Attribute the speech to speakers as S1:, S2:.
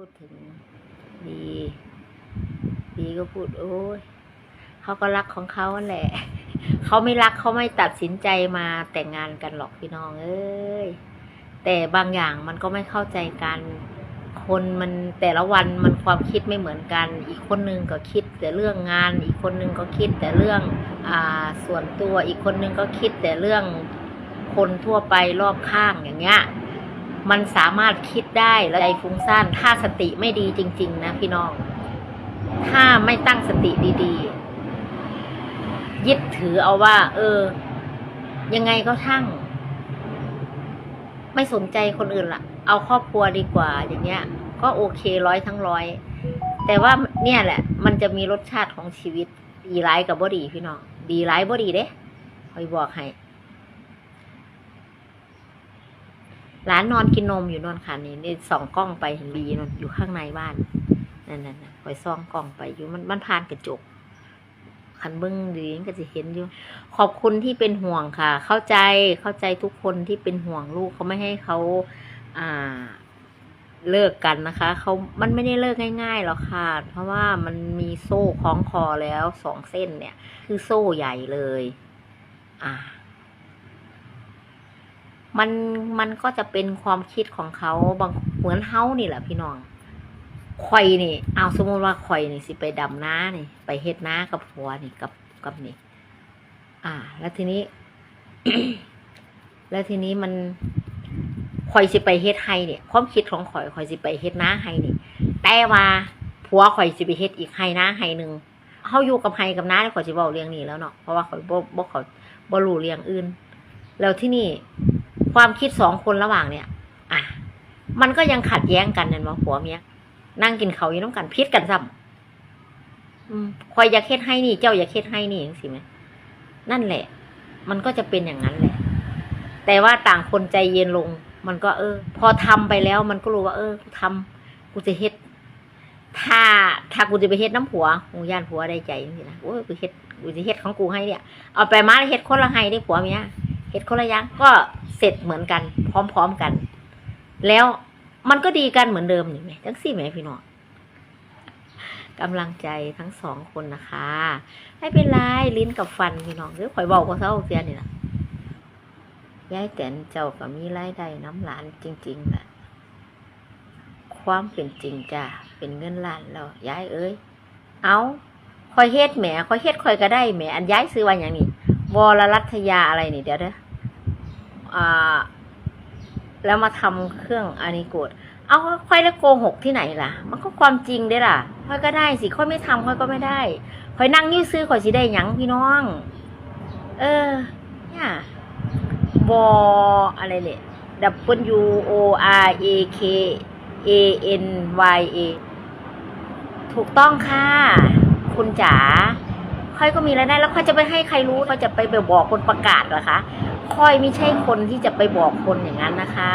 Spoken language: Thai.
S1: พูดถึงบีบีก็พูดโอ้ยเขาก็รักของเขาแหละ เขาไม่รักเขาไม่ตัดสินใจมาแต่งงานกันหรอกพี่น้อง เอ้ย แต่บางอย่างมันก็ไม่เข้าใจกัน คนมันแต่ละวันมันความคิดไม่เหมือนกัน อีกคนนึงก็คิด แต่เรื่องงาน อีกคนนึงก็คิด แต่เรื่องอ่าส่วนตัว อีกคนนึงก็คิดแต่เรื่องคนทั่วไปรอบข้างอย่างเงี้ย มันสามารถคิดได้แล้วใจฟุ้งซ่านถ้าสติไม่ดีจริง ๆ นะพี่น้อง ถ้าไม่ตั้งสติดีๆ ยึดถือเอาว่า เออ ยังไงก็ทั้งไม่สนใจคนอื่นละเอาครอบครัวดีกว่า อย่างเงี้ย ก็โอเคร้อยทั้งร้อย แต่ว่าเนี่ยแหละ มันจะมีรสชาติของชีวิต ดีร้ายกับบ่ดีพี่น้อง ดีร้ายบ่ดีเด้คอยบอกให้ ร้านนอนกินนมอยู่นอนคันนี่นี่ส่องกล้องไปเห็นบีนอนอยู่ข้างในบ้านนั่นนั่นนั่นคอยซ่องกล้องไปอยู่มันมันผ่านกระจกคันเบิ้งดีก็จะเห็นอยู่ ขอบคุณที่เป็นห่วงค่ะ เข้าใจเข้าใจทุกคนที่เป็นห่วงลูกเขาไม่ให้เขาอ่าเลิกกันนะคะเขามันไม่ได้เลิกง่ายๆหรอกค่ะ เพราะว่ามันมีโซ่คล้องคอแล้วสองเส้นเนี่ย คือโซ่ใหญ่เลย อ่า มันมันก็จะเป็นความคิดของเขาบางเหมือนเฮานี่แหละพี่น้องข่อยนี่ เอาสมมติว่าข่อยนี่สิไปดำน้านี่ ไปเฮ็ดน้ากับผัวนี่กับกับนี่ อ่า แล้วทีนี้ แล้วทีนี้มันข่อยสิไปเฮ็ดไฮเนี่ย ความคิดของข่อยข่อยสิไปเฮ็ดน้าไฮนี่ แต่ว่าผัวข่อยสิไปเฮ็ดอีกไฮน้าไฮหนึ่งเฮาอยู่กับไฮกับน้าข่อยสิเว้าเรื่องนี้แล้วเนาะเพราะว่าข่อยบ่บ่เขาบ่รู้เรื่องอื่น แล้วที่นี่ ความคิดสองคนระหว่างเนี่ย อะ มันก็ยังขัดแย้งกันนั่นวะผัวเมียนั่งกินเขาวอยู่น้ำกันพิษกันซ้ำอืมคอยอยากเฮ็ดให้นี่ เจ้าอยากเฮ็ดให้นี่อย่างสิไหมนั่นแหละ มันก็จะเป็นอย่างนั้นแหละ แต่ว่าต่างคนใจเย็นลง มันก็เออ พอทำไปแล้ว มันก็รู้ว่า เออกูทำกูจะเฮ็ด ถ้าถ้ากูจะไปเฮ็ดน้ำผัวกูย่านผัวได้ใจจริงๆนะโอ้ยกูเฮ็ดกูจะเฮ็ดของกูให้เนี่ย เอาไปมาแล้วเฮ็ดคนละให้ได้ผัวเมีย เฮ็ดคนละอย่างก็เสร็จเหมือนกัน พร้อมๆกัน แล้วมันก็ดีกันเหมือนเดิมนี่ไหมจังสี่ไหมพี่น้องกำลังใจทั้งสองคนนะคะไม่เป็นไรลิ้นกับฟันพี่น้องหรือข่อยบอกกับเขาเสียนี่ละยายแตนเจ้าก็มีรายได้น้ำหลานจริงๆแหละความเป็นจริงจ้ะเป็นเงินล้านแล้วยายเอ้ยเอาคอยเฮ็ดแหมคอยเฮ็ดคอยก็ได้แหมอันย้ายซื้อวันอย่างนี้วรรัตยาอะไรนี่เดี๋ยวเด้อ แล้วมาทำเครื่องอานิโกดเอาค่อยแล้วโกหกที่ไหนล่ะ มันก็ความจริงเด้ล่ะค่อยก็ได้สิค่อยไม่ทำค่อยก็ไม่ได้ค่อยนั่งยืดซื้อค่อยสิได้หยังพี่น้อง เออ เนี่ยวออะไรเนี่ย W O R A K A N Y A ถูกต้องค่ะ คุณจ๋าค่อยก็มีรายได้แล้วค่อยจะไปให้ใครรู้ค่อยจะไปไปบอกคนประกาศเหรอคะ ค่อยไม่ใช่คนที่จะไปบอกคนอย่างนั้นนะคะ